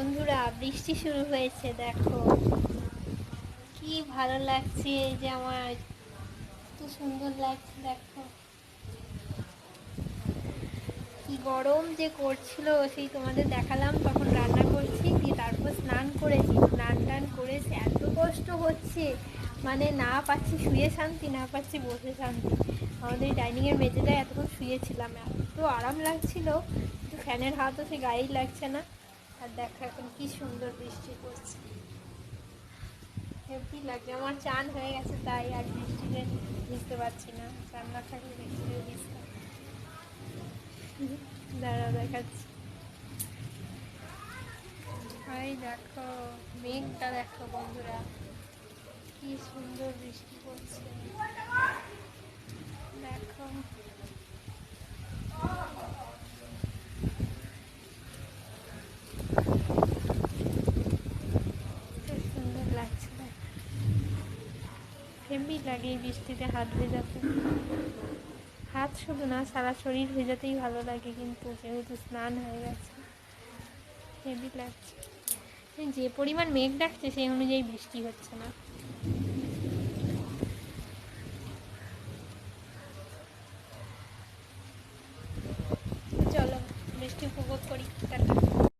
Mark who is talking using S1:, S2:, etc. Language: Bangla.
S1: বন্ধুরা, বৃষ্টি শুরু হয়েছে, দেখো। কি ভালো লাগছে যে আমার এত সুন্দর লাগছে, দেখো। কি গরম যে করছিল, সেই তোমাদের দেখালাম, তখন রান্না করছি, দিয়ে তারপর স্নান করেছি। স্নান টান করেছি এত কষ্ট হচ্ছে মানে না পাচ্ছি শুয়ে শান্তি, না পাচ্ছি বসে শান্তি। আমাদের ডাইনিংয়ের মেঝেটায় এতক্ষণ শুয়েছিলাম, এত আরাম লাগছিল, কিন্তু ফ্যানের হাতও সে গায়েই লাগছে না। আর দেখো এখন কি সুন্দর বৃষ্টি পড়ছে। হেভি লাগছে, আমার চান হয়ে গেছে, তাই আর বৃষ্টিতে ভিজতে পারছি না। চান না থাকলে বৃষ্টিতে ভিজতাম দাঁড়া দেখাচ্ছি। এই দেখো, মেঘটা দেখো বন্ধুরা, কি সুন্দর বৃষ্টি পড়ছে দেখো খুব সুন্দর লাগছে দেখো হেভি লাগে বৃষ্টিতে হাত ভেজাতে। হাত শুধু না, সারা শরীর ভেজাতেই ভালো লাগে কিন্তু যেহেতু স্নান হয়ে গেছে, হেভি লাগছে। যে পরিমাণ মেঘ ডাকছে সেই অনুযায়ী বৃষ্টি হচ্ছে না। চলো, বৃষ্টি উপভোগ করি